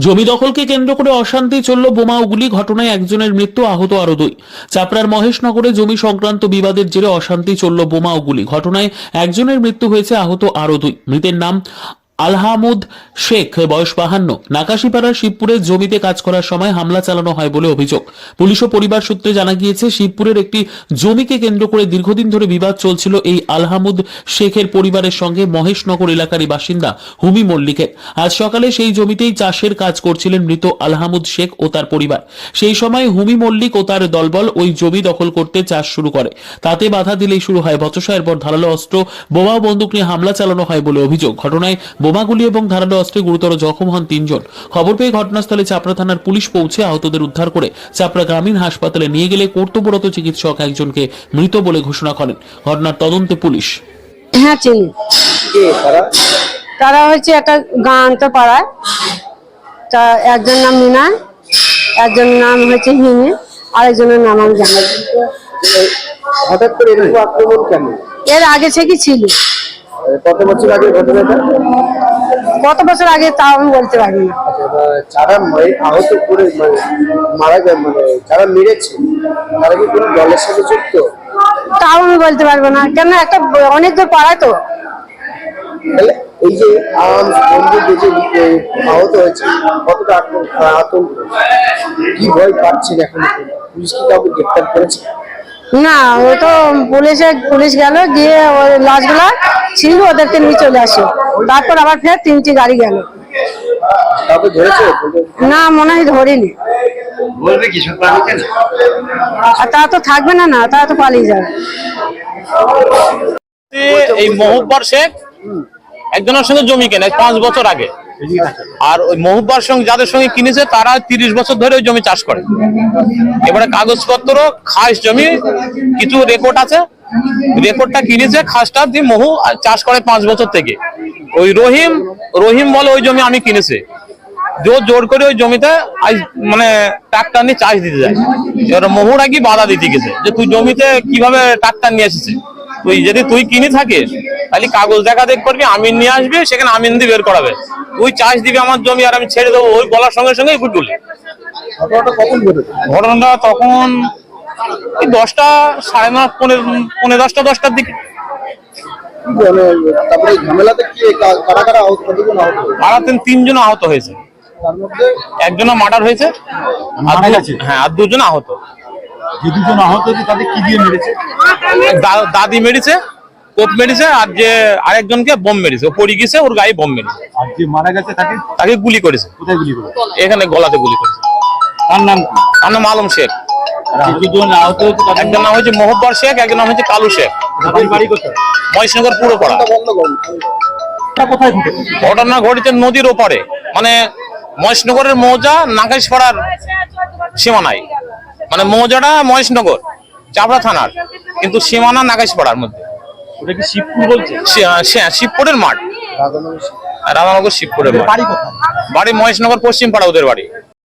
জমি দখলকে কেন্দ্র করে অশান্তি চলল বোমা উগুলি ঘটনায় একজনের মৃত্যু, আহত আরও দুই। চাপড়ার মহেশনগরে জমি সংক্রান্ত বিবাদের জেরে অশান্তি চলল বোমা উগুলি ঘটনায় একজনের মৃত্যু হয়েছে, আহত আরও দুই। মৃতের নাম আলহামুদ শেখ, বয়স বাহান্ন। নাকাশিপাড়ার শিবপুরের জমিতে কাজ করার সময় হামলা চালানো হয় বলে অভিযোগ। পুলিশ ও পরিবার সূত্রে জানা গিয়েছে, শিবপুরের একটি জমিকে কেন্দ্র করে দীর্ঘদিন ধরে বিবাদ চলছিল এই আলহামুদ শেখের পরিবারের সঙ্গে মহেশনগর এলাকারই বাসিন্দা হুমি মল্লিকের। আজ সকালে সেই জমিতেই চাষের কাজ করছিলেন মৃত আলহামুদ শেখ ও তার পরিবার। সেই সময় হুমি মল্লিক ও তার দলবল ওই জমি দখল করতে চাষ শুরু করে। তাতে বাধা দিলেই শুরু হয়, বচসা। এরপর ধারালো অস্ত্র, বোমা বন্দুক নিয়ে হামলা চালানো হয় বলে অভিযোগ। ঘটনায় বোমাগুলি এবং ধারালো অস্ত্রে গুরুতর জখম হন তিনজন। খবর পেয়ে ঘটনাস্থলে চাপড়া থানার পুলিশ পৌঁছে আহতদের উদ্ধার করে চাপড়া গ্রামীণ হাসপাতালে নিয়ে গেলে কর্তব্যরত চিকিৎসক একজনকে মৃত বলে ঘোষণা করেন। ঘটনার তদন্তে পুলিশ। হ্যাঁ চিনি। তারা? তারা হচ্ছে একটা গান্ত পাড়ায়। তা একজন নাম মিনা একজনের নাম হচ্ছে হিমি আরেকজনের নাম আমি জানি না। হঠাৎ করে এরকম আক্রমণ কেন? এর আগে থেকে ছিল। কত বছর আগে ঘটনাটা? কত বছর আগে তাও আমি বলতে পারি না আচ্ছা, যারা আহত করে মানে মারা যায় মানে যারা মেরেছে তারা কি কোনো দলের সাথে যুক্ত? তাও আমি বলতে পারব না। কেন একটা অনেক দূর পাড়ায় তো। এই যে আম বন্ধু আহত হয়েছে কতটা আতঙ্ক? কি ভয় পাচ্ছেন এখন? পুলিশ কি কাউকে গ্রেপ্তার করেছে? না ও তো পুলিশে পুলিশ গেল গিয়ে ওই লাশগুলা ছিল ওদেরকে নিয়ে চলে আসে। তারপর আবার ফের তিনটি গাড়ি গেল। না মনে হয় ধরিনি। বলবে কি সব তা তো থাকবে না না তারা তো পালিয়ে যাবে। এই মহুব্বর শেখ একজনের সঙ্গে জমি কেনে পাঁচ বছর আগে। আর ওই মহুব্বর সঙ্গে যাদের সঙ্গে কিনেছে তারা তিরিশ বছর ধরে ওই জমি চাষ করে। এবারে কাগজপত্র খাস জমি কিছু রেকর্ড আছে। রেকর্ডটা কিনেছে খাসটা দিয়ে মহু চাষ করে পাঁচ বছর থেকে। ওই রহিম রহিম বলে ওই জমি আমি কিনেছে। জোর জোর করে ওই জমিতে আজ মানে ট্রাক্টর নিয়ে চাষ দিতে যায়। এবার মহুরা কি বাধা দিতে গেছে? যে তুই জমিতে কীভাবে ট্রাক্টর নিয়ে এসেছিস? তুই যদি তুই কিনে থাকিস তাহলে কাগজ দেখা দেখ করবি আমিন নিয়ে আসবি সেখানে আমিন দিয়ে বের করাবে। তুই চাষ দিবি আমার জমি আর আমি ছেড়ে দেবো ওই বলার সঙ্গে সঙ্গে ফুটবল। ঘটনাটা তখন এই দশটা সাড়ে নয় পনেরো পনেরো দশটা দশটার দিকে। মানে তিনজন আহত হয়েছে। তার মধ্যে? একজনের মার্ডার হয়েছে আর হ্যাঁ আর দুজন আহত। যে দুজন আহত তাদের কি দিয়ে মেরেছে? দাদি মেরেছে কোপ মেরেছে আর যে আরেকজনকে বোম মেরেছে। ও পড়ে গেছে ওর গায়ে বোম মেরেছে। আর যে মারা গেছে তাকে তাকে গুলি করেছে। কোথায় গুলি করে এখানে গলাতে গুলি করেছে। তার নাম তার নাম আলম শেখ। একজন নাম মোহব্বর শেখ একজন নাম হচ্ছে কালু শেখ। তাদের মহেশনগর পুরো পড়া এটা বন্ধ করুন এটা কোথায় ঘটেছে? ঘটনা ঘটেছে নদীর ওপারে। মানে মহেশনগরের মৌজা নাগেশপাড়ার সীমানায় মানে মৌজাটা মহেশনগর চাপড়া থানার কিন্তু সীমানা নাগেশপাড়ার মধ্যে। শিবপুরের মাঠ। রাধানগর শিবপুরের মাঠ। বাড়ি কোথায়? বাড়ি মহেশনগর পশ্চিম পাড়া ওদের বাড়ি।